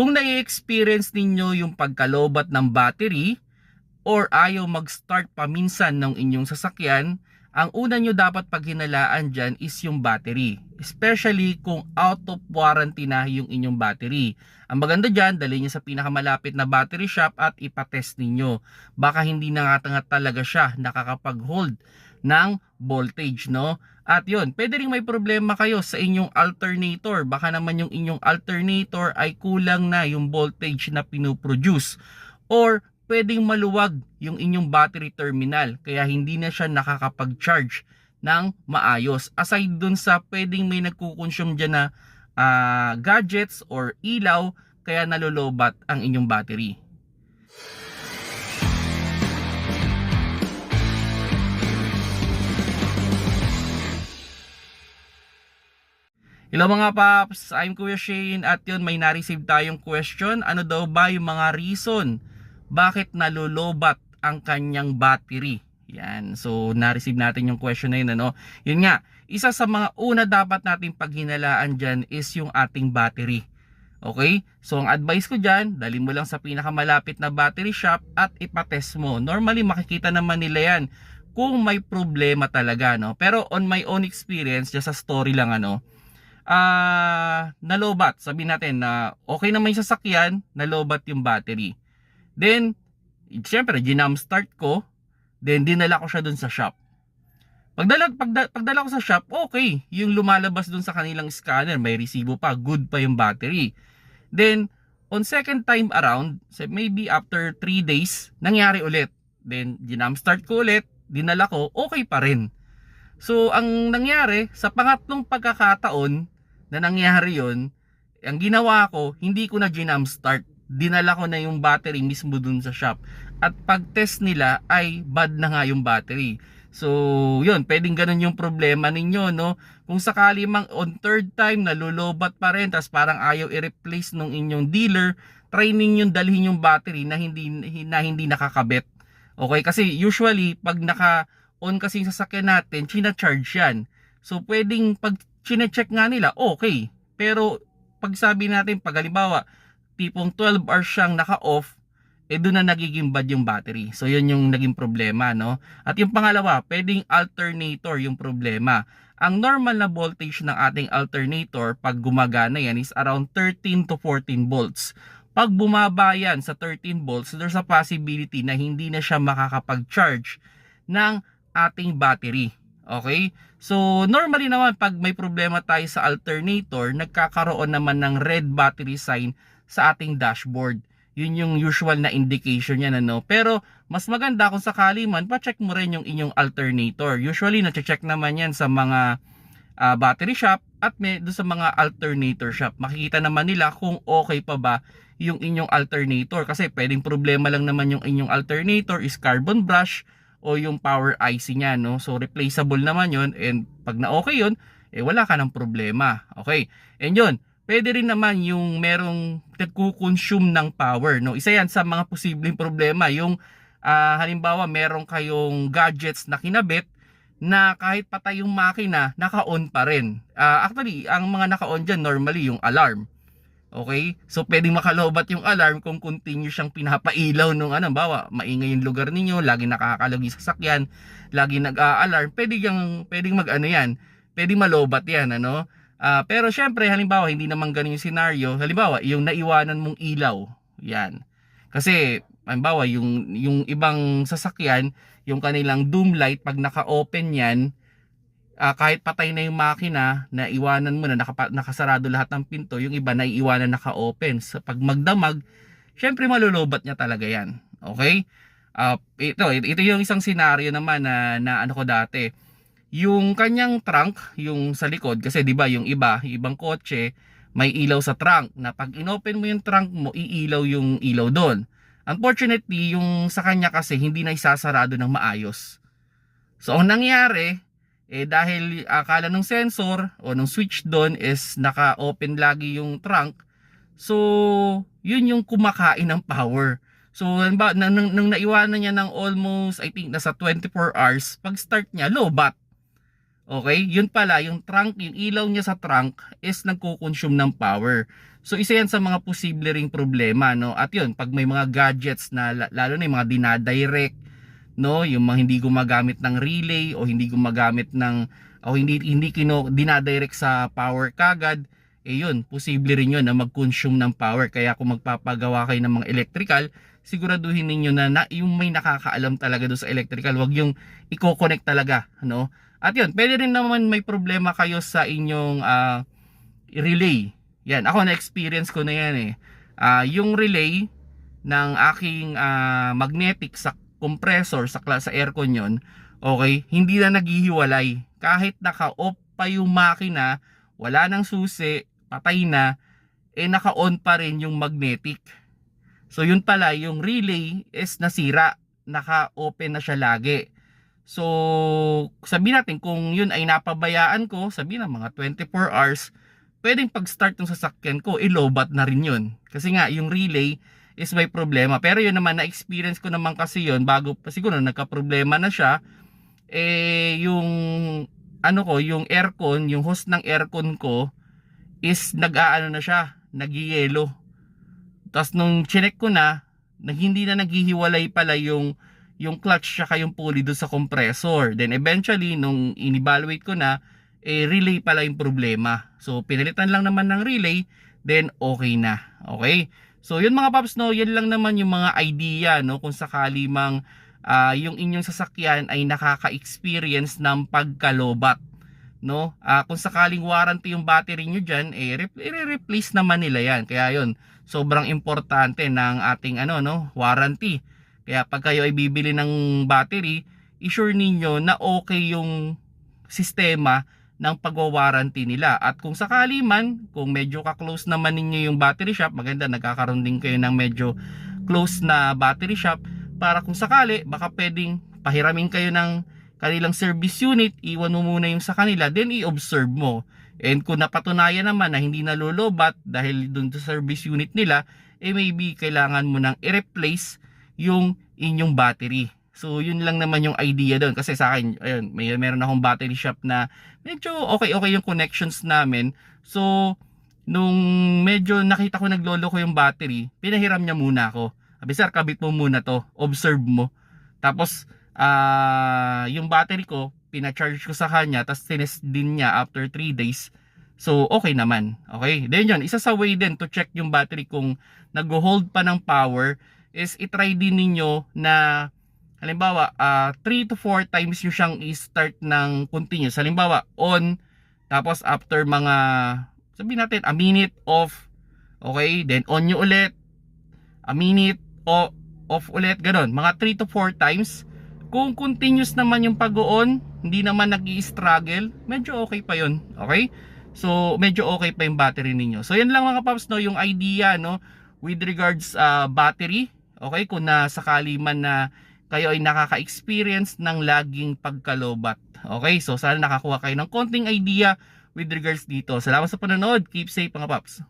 Kung nai-experience ninyo yung pagkalobat ng battery or ayaw mag-start paminsan ng inyong sasakyan, ang una nyo dapat paghinalaan dyan is yung battery. Especially kung out of warranty na yung inyong battery. Ang maganda dyan, dali nyo sa pinakamalapit na battery shop at ipatest ninyo. Baka hindi na nga talaga siya nakakapag-hold ng voltage, no? At yun, pwede rin may problema kayo sa inyong alternator. Baka naman yung inyong alternator ay kulang na yung voltage na pinoproduce. Or pwedeng maluwag yung inyong battery terminal kaya hindi na siya nakakapag-charge ng maayos. Aside dun sa pwedeng may nagkukonsume dyan na ah, gadgets or ilaw kaya nalolobat ang inyong battery. Hello mga paps, I'm Kuya Shane at yun may na-receive tayong question. Ano daw ba yung mga reason bakit nalolobat ang kanyang battery? Yan, so na-receive natin yung question na yun ano. Yun nga, isa sa mga una dapat nating paghinalaan dyan is yung ating battery. Okay? So ang advice ko dyan, dali mo lang sa pinakamalapit na battery shop at ipatest mo. Normally makikita naman nila yan kung may problema talaga no. Pero on my own experience, just sa story lang ano, ah nalobat. Sabi natin na okay naman yung sasakyan, nalobat yung battery. Then, syempre, ginam start ko, then dinala ko siya dun sa shop. Pagdala, pagda, pagdala ko sa shop, okay. Yung lumalabas dun sa kanilang scanner, may resibo pa, good pa yung battery. Then, on second time around, so maybe after 3 days, nangyari ulit. Then, ginam start ko ulit, dinala ko, okay pa rin. So, ang nangyari, sa pangatlong pagkakataon na nangyari yon ang ginawa ko, hindi ko na ginam start. Dinala ko na yung battery mismo dun sa shop. At pag-test nila ay bad na nga yung battery. So, yun, pwedeng ganun yung problema ninyo, no? Kung sakali mang on third time nalulobat pa rin, tas parang ayaw i-replace nung inyong dealer, try ninyong dalhin yung battery na hindi, na hindi nakakabit. Okay, kasi usually, pag naka on kasi yung sasakyan natin, china-charge yan. So, pwedeng pag chine-check nga nila, okay. Pero, pag sabi natin, pag halimbawa, tipong 12 hours siyang naka-off, eh doon na nagiging bad yung battery. So, yun yung naging problema, no? At yung pangalawa, pwedeng alternator yung problema. Ang normal na voltage ng ating alternator pag gumagana yan is around 13 to 14 volts. Pag bumaba yan sa 13 volts, there's a possibility na hindi na siya makakapag-charge ng ating battery. Okay? So, normally naman pag may problema tayo sa alternator, nagkakaroon naman ng red battery sign sa ating dashboard. Yun yung usual na indication niya ano. Pero mas maganda kung sakali man, pa-check mo rin yung inyong alternator. Usually, na-check naman yan sa mga ah, battery shop at may doon sa mga alternator shop. Makikita naman nila kung okay pa ba yung inyong alternator. Kasi pwedeng problema lang naman yung inyong alternator is carbon brush o yung power IC niya, no? So, replaceable naman yon and pag na okay yun, eh wala ka ng problema. Okay? And yun, pwede rin naman yung merong nagkukonsume ng power, no? Isa yan sa mga posibleng problema, yung ah, halimbawa merong kayong gadgets na kinabit na kahit patay yung makina, naka-on pa rin. Ah, actually, ang mga naka-on dyan normally yung alarm. Okay? So pwedeng makalobat yung alarm kung continue siyang pinapailaw nung ano, bawa maingay yung lugar ninyo, lagi nakakalagi sa sakyan, lagi nag-a-alarm, pwede yung pwedeng mag-ano yan, pwedeng malobat yan, ano? Ah, pero syempre, halimbawa, hindi naman ganun yung scenario. Halimbawa, yung naiwanan mong ilaw, yan. Kasi, halimbawa, yung, yung ibang sasakyan, yung kanilang doom light, pag naka-open yan, ah, kahit patay na yung makina, na iwanan mo na, nakapa, nakasarado lahat ng pinto, yung iba na iwanan naka-open. So, pag magdamag, syempre malulubat niya talaga yan. Okay? Ah, ito, ito yung isang scenario naman na, na ano ko dati. Yung kanyang trunk, yung sa likod, kasi di ba yung iba, yung ibang kotse, may ilaw sa trunk, na pag inopen mo yung trunk mo, iilaw yung ilaw doon. Unfortunately, yung sa kanya kasi hindi na isasarado ng maayos. So, ang nangyari, eh dahil akala ng sensor o ng switch doon is naka-open lagi yung trunk, so yun yung kumakain ng power. So, nang, nang, nang naiwanan niya ng almost, I think, nasa 24 hours, pag start niya, low bat. Okay? Yun pala, yung trunk, yung ilaw niya sa trunk is nagko-consume ng power. So isa yan sa mga posible ring problema, no? At yun, pag may mga gadgets na la- lalo na yung mga dinadirect, no, yung mga hindi gumagamit ng relay o hindi gumagamit ng o hindi hindi kino dinadirect sa power kagad, eh yun, posible rin yun na mag-consume ng power. Kaya kung magpapagawa kayo ng mga electrical, siguraduhin ninyo na, na yung may nakakaalam talaga doon sa electrical, wag yung i-connect talaga, no? At yun, pwede rin naman may problema kayo sa inyong ah, relay. Yan, ako na-experience ko na yan eh. Ah, yung relay ng aking ah, magnetic sa compressor sa, sa aircon yon okay, hindi na naghihiwalay. Kahit naka-off pa yung makina, wala nang susi, patay na, eh naka-on pa rin yung magnetic. So yun pala, yung relay is nasira, naka-open na siya lagi. So, sabihin natin kung yun ay napabayaan ko, sabihin na mga 24 hours, pwedeng pag-start ng sasakyan ko, ilobat na rin yun. Kasi nga, yung relay is may problema. Pero yun naman, na-experience ko naman kasi yun, bago pa siguro nagka-problema na siya, eh, yung, ano ko, yung aircon, yung host ng aircon ko, is nag-aano na siya, nag-yellow. Tapos nung chinek ko na, na hindi na naghihiwalay pala yung yung clutch saka yung pulley doon sa compressor. Then eventually nung in-evaluate ko na eh relay pala yung problema. So pinalitan lang naman ng relay, then okay na. Okay? So yun mga paps no, yan lang naman yung mga idea no kung sakali mang ah, yung inyong sasakyan ay nakaka-experience ng pagkalobat no? Ah, kung sakaling warranty yung battery nyo dyan, eh, re- i-replace naman nila yan. Kaya yun, sobrang importante ng ating ano, no, warranty. Kaya pag kayo ay bibili ng battery, i-sure ninyo na okay yung sistema ng pagwa-warranty nila. At kung sakali man, kung medyo ka-close naman ninyo yung battery shop, maganda nagkakaroon din kayo ng medyo close na battery shop para kung sakali, baka pwedeng pahiramin kayo ng kanilang service unit, iwan mo muna yung sa kanila, then i-observe mo. And kung napatunayan naman na hindi nalolobat dahil dun sa service unit nila, eh maybe kailangan mo nang i-replace yung inyong battery. So yun lang naman yung idea doon kasi sa akin ayun, may meron akong battery shop na medyo okay-okay yung connections namin. So nung medyo nakita ko naglolo ko yung battery, pinahiram niya muna ako. Sabi sir, kabit mo muna to, observe mo. Tapos ah yung battery ko, pina-charge ko sa kanya, tapos tinest din niya after 3 days. So, okay naman. Okay? Then yun, isa sa way din to check yung battery kung nag-hold pa ng power is itry din ninyo na halimbawa, 3 to 4 times nyo siyang i-start ng continuous. Halimbawa, on, tapos after mga, sabihin natin, a minute off, okay, then on nyo ulit, a minute, o, off ulit, ganun. Mga 3 to 4 times. Kung continuous naman yung pag-on, hindi naman nag struggle medyo okay pa yun. Okay? So, medyo okay pa yung battery ninyo. So, yan lang mga paps, no, yung idea, no, with regards uh, battery. Okay? Kung nasakali man na kayo ay nakaka-experience ng laging pagkalobat. Okay? So, sana nakakuha kayo ng konting idea with regards dito. Salamat sa panonood. Keep safe mga paps.